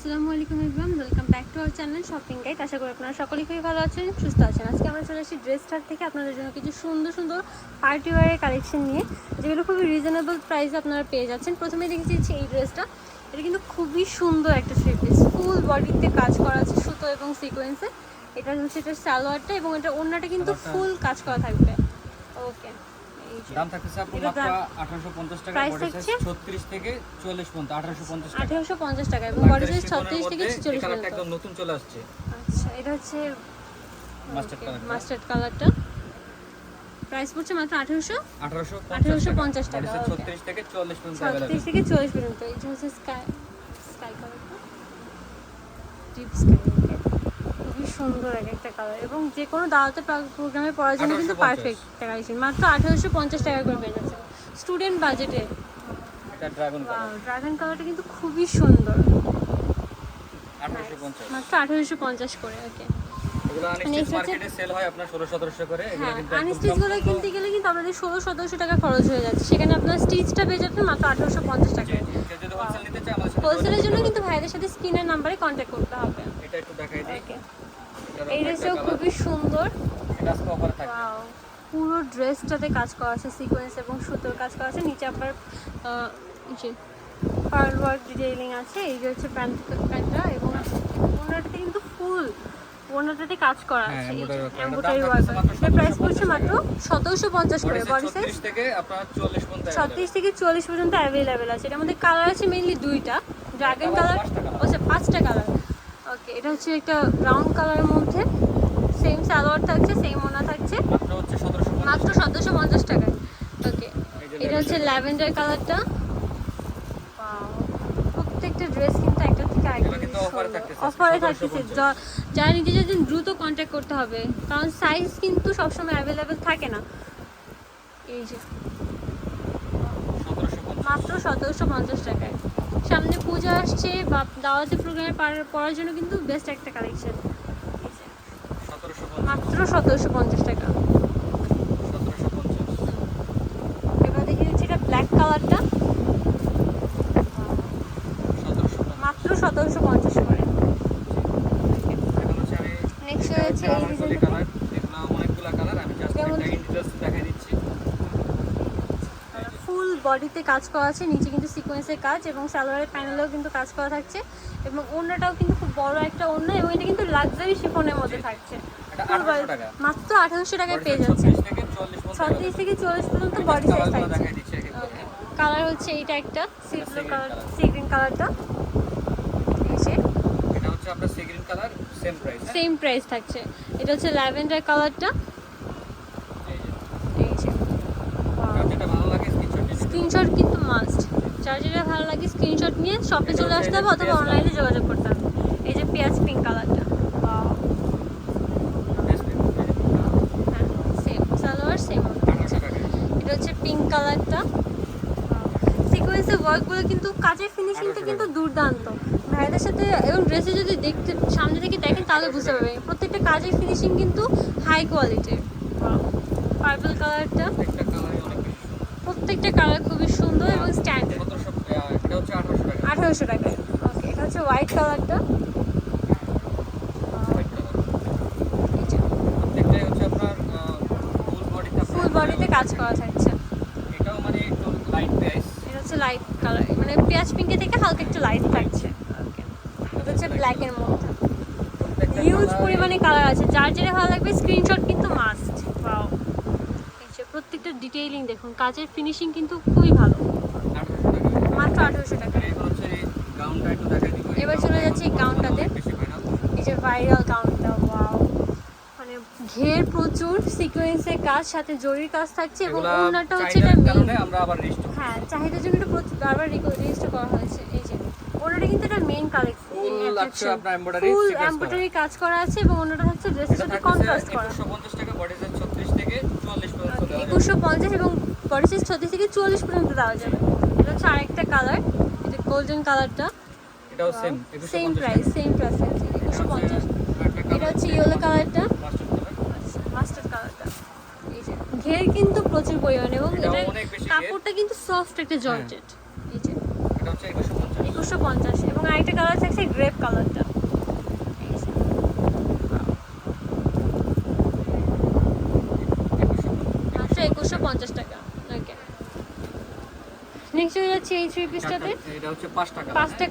আসসালামু আলাইকুম Ibrahim welcome back to our channel shopping guide আশা করি আপনারা সকলেই খুবই ভালো আছেন সুস্থ আছেন। আজকে আমরা চলে আসি ড্রেস স্টার থেকে আপনাদের জন্য কিছু সুন্দর সুন্দর পার্টি ওয়ারের কালেকশন নিয়ে যেগুলো খুবই রিজনেবল প্রাইসে আপনারা পেয়ে যাচ্ছেন। প্রথমে দেখে দিচ্ছি এই ড্রেসটা এটা কিন্তু খুবই সুন্দর একটা থ্রি পিস ফুল বডিতে কাজ করা আছে সুতো এবং সিকোয়েন্সে এটা হচ্ছে এটা সালোয়ারটা এবং এটা ওড়নাটা কিন্তু ফুল কাজ করা থাকবে। ওকে দাম থাকতেছে আপনার মাত্র 1850 টাকা বডি কালারটা প্রাইস পড়ছে মাত্র 1800 1850 টাকা। 36 থেকে 44 পর্যন্ত 36 থেকে 44 পর্যন্ত। হচ্ছে সুন্দর এক একটা কালার এবং যে কোনো দাওয়াতে প্রোগ্রামে পড়ার জন্য কিন্তু পারফেক্ট টাকা মাত্র আঠেরোশো পঞ্চাশ টাকা করে পেয়ে যাচ্ছে স্টুডেন্ট বাজেটে ড্রাগন কালারটা কিন্তু খুবই সুন্দর। মাত্র আঠেরোশো পঞ্চাশ করে ওকে হয় আপনার 16 1700 করে। এগুলো কিন্তু একদম আনস্টিচগুলো কিনতে গেলে কিন্তু আপনাদের ষোলো সতেরোশো টাকা খরচ হয়ে যাচ্ছে। সেখানে আপনার স্টিচটা পেয়ে মাত্র আঠারোশো পঞ্চাশ টাকা হোলসেলের জন্য কিন্তু ভাইদের সাথে স্ক্রিনের নাম্বারে কন্ট্যাক্ট করতে হবে। এটা একটু দেখাই দিই। ওকে এটার এই ড্রেসটাও খুবই সুন্দর। পুরো ড্রেসটাতে কাজ করা আছে সিকোয়েন্স এবং সুতোর কাজ করা আছে। নিচে আপনার পার্ল ওয়ার্ক ডিটেইলিং আছে এই যে হচ্ছে প্যান্ট প্যান্টটা এবং ওনাটাতে কিন্তু ফুল ওনাটাতে কাজ করা হ্যাঁ, আছে। দাম ওয়ার্ক এর প্রাইস 1750 পড়ছে মাত্র সতেরোশো পঞ্চাশ করে বডি সাইজ সাইজ 36 থেকে আপনার 40 পর্যন্ত থেকে চল্লিশ পর্যন্ত অ্যাভেলেবেল আছে। এটার মধ্যে কালার আছে মেইনলি দুইটা। Dragon colour colour। আচ্ছা পাঁচটা কালার ওকে এটা হচ্ছে একটা ব্রাউন কালারের মধ্যে। সেম সালোয়ার থাকছে সেম ওনা থাকছে। মাত্র হচ্ছে 1750 মাত্র সতেরোশো পঞ্চাশ টাকায়। ওকে এটা হচ্ছে ল্যাভেন্ডার কালারটা প্রত্যেকটা ড্রেস কিন্তু একটা থেকে থাকতেছে, অফারে 1750 থাকতেছে। যা- যারা নিতে চাচ্ছেন দ্রুত কন্ট্যাক্ট করতে হবে। কারণ সাইজ কিন্তু সবসময় অ্যাভেলেবেল থাকে না। এই যে। মাত্র সতেরোশো পঞ্চাশ টাকায়। সামনে পূজা আসছে বা দাওয়াতি প্রোগ্রামে পড়ার জন্য কিন্তু বেস্ট একটা কালেকশন মাত্র সতেরোশো পঞ্চাশ টাকা। এবার দেখে এটা ব্ল্যাক কালারটা মাত্র সতেরোশো পঞ্চাশ করে। নেক্সট হচ্ছে আমি হচ্ছে এই আনারকলি design- কালার এগুলো অনেকগুলা কালার আমি জাস্ট যেমন- একটা ইন্ডিভিজুয়াল দেখাই দিচ্ছি ফুল বডিতে কাজ করা আছে নিচে কিন্তু সিকোয়েন্সের কাজ এবং সালোয়ারের প্যানেলেও কিন্তু কাজ করা থাকছে এবং ওড়নাটাও কিন্তু খুব বড় একটা ওড়না এবং এটা কিন্তু লাক্সারি শিফনের মধ্যে থাকছে। এটা Full 1800 body- টাকা। মাত্র আঠারোশো টাকায় পেয়ে যাচ্ছে। 36 থেকে 40 পর্যন্ত। ছত্রিশ থেকে চল্লিশ পর্যন্ত বডি সাইজ থাকছে। কালার হচ্ছে এইটা একটা sea blue colour. Sea green কালারটা সেম প্রাইস থাকছে। এটা হচ্ছে ল্যাভেন্ডার কালারটা এই যে এই যে কার যেটা ভালো লাগে স্ক্রিনশট কিন্তু মাস্ট যার যেটা ভালো লাগে স্ক্রিনশট নিয়ে শপে চলে আসতে হবে অথবা অনলাইনে যোগাযোগ করতে হবে। এই যে পেঁয়াজ পিঙ্ক কালারটা হ্যাঁ সেম সালোয়ার সেম এটা হচ্ছে পিঙ্ক কালারটা সিকোয়েন্সের ওয়ার্কগুলো কিন্তু কাজের ফিনিশিংটা কিন্তু দুর্দান্ত। ভাইদের সাথে এবং ড্রেসে যদি দেখতে সামনে থেকে দেখেন তাহলে বুঝতে পারবেন। প্রত্যেকটা কাজের ফিনিশিং কিন্তু হাই কোয়ালিটির পার্পল কালারটা একটা কালারই অনেক বেশি সুন্দর প্রত্যেকটা কালার খুবই সুন্দর এবং স্ট্যান্ডার্ড 1700 আহ, এটা হচ্ছে 1800 টাকা আঠারোশো টাকায়। ওকে এটা হচ্ছে হোয়াইট কালারটা ফুল বডিতে কাজ করা থাকছে। এটাও মানে এটা হচ্ছে লাইট কালার মানে থেকে হালকা একটু লাইট থাকছে। ওকে এটা হচ্ছে মধ্যে। পরিমাণে কালার আছে। যার যেটা ভালো লাগবে স্ক্রিনশট কিন্তু মাস্ট যে প্রত্যেকটা ডিটেইলিং দেখুন কাজের ফিনিশিং কিন্তু খুবই ভালো। 1800 মাত্র আঠেরোশো টাকা। এবার একটু চলে যাচ্ছে এই গাউনটাতে। এই যে ভাইরাল গাউনটা ওয়াও মানে ঘের প্রচুর সিকোয়েন্সের কাজ সাথে জরির কাজ থাকছে এবং ওনাটা হচ্ছে এটা মেইন আমরা আবার রিস্ট হ্যাঁ চাহিদার জন্য এটা প্রচুর বারবার রেজিস্টার করা হয়েছে। এই যে ওনাটা কিন্তু এটা মেইন কালেকশন ফুল। এমব্রয়ডারি কাজ করা আছে এবং ওনাটা হচ্ছে ড্রেসের সাথে কন্ট্রাস্ট করা। 2150 টাকা বডি একুশশো পঞ্চাশ এবং বডি সাইজ ছত্রিশ থেকে চল্লিশ পর্যন্ত দেওয়া যাবে। এটা হচ্ছে আরেকটা কালার এটা গোল্ডেন কালারটা এটাও same same price same price একুশশো পঞ্চাশ। এটা হচ্ছে ইয়েলো কালারটা মাস্টার্ড কালারটা ঘের কিন্তু প্রচুর পরিমাণে এবং এটা। কাপড়টা কিন্তু সফট একটা জর্জেট। এই যে এটা হচ্ছে 2150 একুশশো পঞ্চাশ। এবং আরেকটা কালার থাকছে গ্রেপ পঞ্চাশ টাকা। ওকে নেক্সট যাচ্ছে এই থ্রি পিসটাতে এটা হচ্ছে পাঁচটা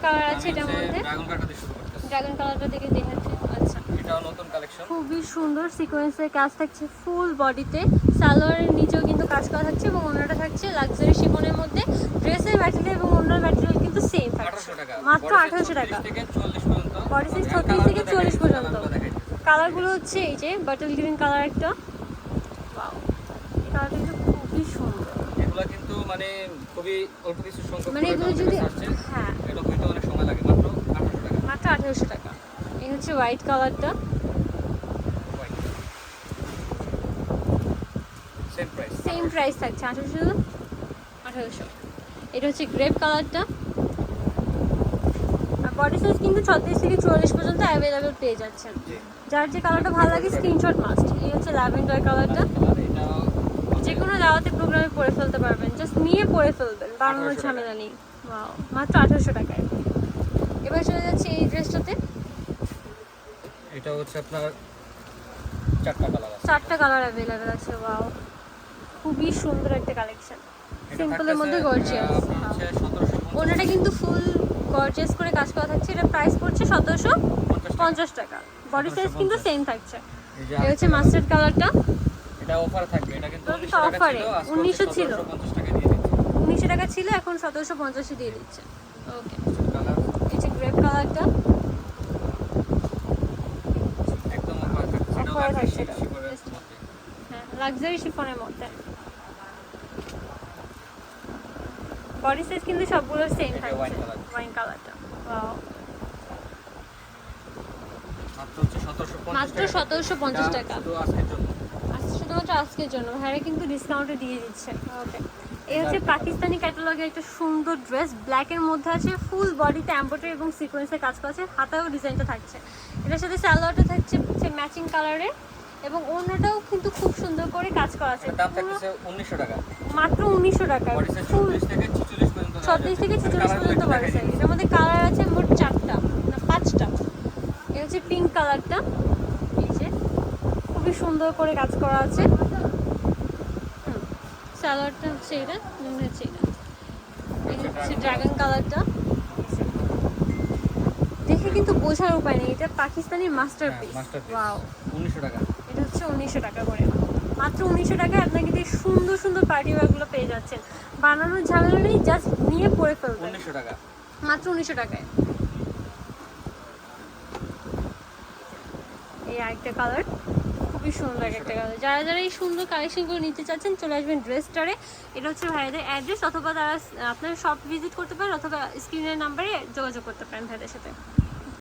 কালার আছে এটার মধ্যে। ড্রাগন কাটা দিয়ে শুরু করতেছি। ড্রাগন কালারটা দেখে দেখাচ্ছি। আচ্ছা। এটাও নতুন কালেকশন খুবই সুন্দর সিকোয়েন্সের কাজ থাকছে ফুল বডিতে সালোয়ারের নিচেও কিন্তু কাজ করা থাকছে এবং অন্যটা থাকছে লাক্সারি শিফনের মধ্যে। ড্রেসের ম্যাটেরিয়াল এবং অন্যান্য ম্যাটেরিয়াল কিন্তু সেম থাকছে। মাত্র Body size আঠারোশো টাকা। 36 থেকে চুয়াল্লিশ পর্যন্ত। Body size আর 36 থেকে colourগুলো 44 দেখাই- পর্যন্ত। কালারগুলো হচ্ছে এই যে বাটল গ্রিন কালার একটা Wow, এই কালারটা কিন্তু খুবই সুন্দর এগুলো কিন্তু মানে খুবই অল্প কিছু সংখ্যক মানে এগুলো যদি। হ্যাঁ। এটা হইতে অনেক সময় লাগে মাত্র আঠারোশো টাকা। মাত্র আঠেরোশো টাকা। এই হচ্ছে হোয়াইট কালারটা সেম প্রাইস সেম প্রাইস থাকছে আঠেরোশো আঠেরোশো। এটা হচ্ছে গ্রেপ কালারটা বডি সাইজ কিন্তু ছত্রিশ থেকে চুয়াল্লিশ পর্যন্ত অ্যাভেলেবেল পেয়ে যাচ্ছেন। যার যে কালারটা ভালো লাগে স্ক্রিনশট মাস্ট এই হচ্ছে ল্যাভেন্ডার কালারটা যে কোনো দাওয়াতে প্রোগ্রামে পরে ফেলতে পারবেন। জাস্ট নিয়ে পরে ফেলবেন। বানানোর ঝামেলা নেই। মাত্র আঠারোশো টাকায়। এবার চলে যাচ্ছে এই ড্রেসটাতে। এটা হচ্ছে আপনার চারটা কালার চারটা কালার অ্যাভেলেবেল আছে ওয়াও খুবই সুন্দর একটা কালেকশন সিম্পলের মধ্যে গর্জিয়াস ওনাটা কিন্তু ফুল গর্জিয়াস করে কাজ করা থাকছে। এটা প্রাইস পড়ছে সতেরোশো পঞ্চাশ টাকা। বডি সাইজ কিন্তু সেম থাকছে। এই হচ্ছে মাস্টার্ড কালারটা এটা অফার থাকবে এটা কিন্তু 1900 টাকা ছিল 1900 ছিল। 1750 টাকা দিয়ে দিচ্ছি। উনিশশো টাকা ছিল এখন সতেরোশো পঞ্চাশে দিয়ে দিচ্ছে। ওকে যে গ্রেপ কালারটা একদম এটা। হ্যাঁ লাক্সারি শিফনের মধ্যে। বডি সাইজ কিন্তু সবগুলো সেম এটা থাকছে। ওয়াইন কালারটা ওয়াও মাত্র হচ্ছে 1750 মাত্র টাকা। 1750 টাকা। শুধু আজকের জন্য। শুধুমাত্র আজকের জন্য। ভাইরা কিন্তু ডিসকাউন্টে দিয়ে দিচ্ছে। ওকে এই হচ্ছে পাকিস্তানি ক্যাটালগের একটা সুন্দর ড্রেস ব্ল্যাকের মধ্যে আছে ফুল বডিতে এম্ব্রয়ডারি এবং সিকোয়েন্সের কাজ করা আছে। হাতাও ডিজাইনটা থাকছে। এটার সাথে সালোয়ারটা থাকছে হচ্ছে ম্যাচিং কালারের এবং অন্যটাও কিন্তু খুব সুন্দর করে কাজ করা আছে। 1900 টাকা। মাত্র উনিশশো টাকা। বডি ফুল 36 থেকে 46 পর্যন্ত দেওয়া ছত্রিশ। থেকে ছেচল্লিশ পর্যন্ত দিচ্ছি। এটার মধ্যে কালার আছে মোট চারটা না পাঁচটা। এটা হচ্ছে পিঙ্ক কালারটা সুন্দর করে কাজ করা আছে। হুম, সালোয়ারটা হচ্ছে এটা মনে হচ্ছে এটা। হচ্ছে ড্রাগন কালারটা দেখে কিন্তু বোঝার উপায় নেই এটা পাকিস্তানি মাস্টারপিস। ওয়াও 1900 টাকা। এটা হচ্ছে উনিশশো টাকা করে। মাত্র উনিশশো টাকায় আপনার কিন্তু সুন্দর সুন্দর পার্টি ওয়ারগুলো পেয়ে যাচ্ছেন। বানানোর ঝামেলা নেই জাস্ট নিয়ে পরে ফেলবেন। 1900 টাকা। মাত্র উনিশশো টাকায়। এই আরেকটা কালার খুবই সুন্দর একটা কালার যারা যারা এই সুন্দর কালেকশনগুলো নিতে চাচ্ছেন, চলে আসবেন ড্রেস স্টারে এটা হচ্ছে ভাইদের অ্যাড্রেস অথবা তারা আপনারা শপ ভিজিট করতে পারেন, অথবা স্ক্রিনের নাম্বারে যোগাযোগ করতে পারেন ভাইদের সাথে।